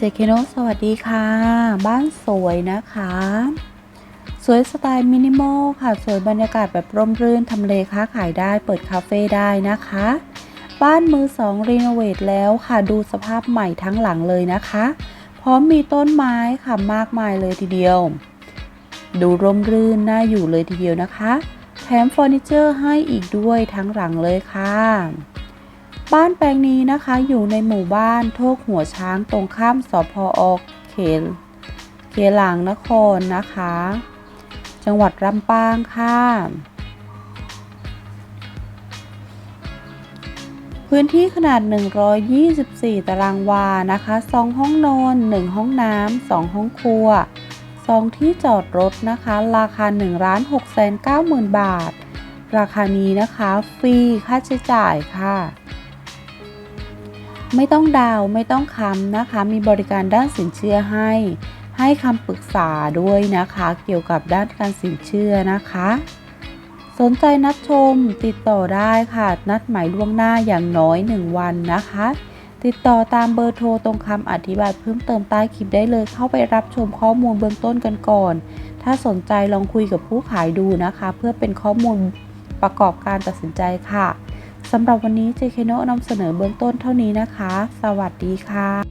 เจเคโนสวัสดีค่ะ บ้านสวยนะคะ สวยสไตล์มินิมอลค่ะ สวยบรรยากาศแบบร่มรื่นทำเลค้าขายได้เปิดคาเฟ่ได้นะคะ บ้านมือสองรีโนเวทแล้วค่ะดูสภาพใหม่ทั้งหลังเลยนะคะ พร้อมมีต้นไม้ค่ะมากมายเลยทีเดียว ดูร่มรื่นน่าอยู่เลยทีเดียวนะคะ แถมเฟอร์นิเจอร์ให้อีกด้วยทั้งหลังเลยค่ะ บ้านแปลงนี้นะคะอยู่ในหมู่บ้านโทกหัวช้างตรงข้ามสพอเขลเขหลางนครนะคะ จังหวัดลำปางค่ะพื้นที่ขนาด 124 ตารางวา นะคะ 2 ห้องนอน 1 ห้องน้ำ 2 ห้องครัว 2 ที่จอดรถนะคะ ราคา1 6 9 0 0 0 0 บาท ราคานี้นะคะ ฟรี ค่าใช้จ่ายค่ะ ไม่ต้องดาวไม่ต้องค้ำนะคะ มีบริการด้านสินเชื่อให้ ให้คำปรึกษาด้วยนะคะ เกี่ยวกับด้านการสินเชื่อนะคะ สนใจนัดชมติดต่อได้ค่ะ นัดหมายล่วงหน้าอย่างน้อย 1 วันนะคะ ติดต่อตามเบอร์โทรตรงคำอธิบายเพิ่มเติมใต้คลิปได้เลย เข้าไปรับชมข้อมูลเบื้องต้นกันก่อน ถ้าสนใจลองคุยกับผู้ขายดูนะคะ เพื่อเป็นข้อมูลประกอบการตัดสินใจค่ะ สำหรับวันนี้เจเคโนนำเสนอเบื้องต้นเท่านี้นะคะ สวัสดีค่ะ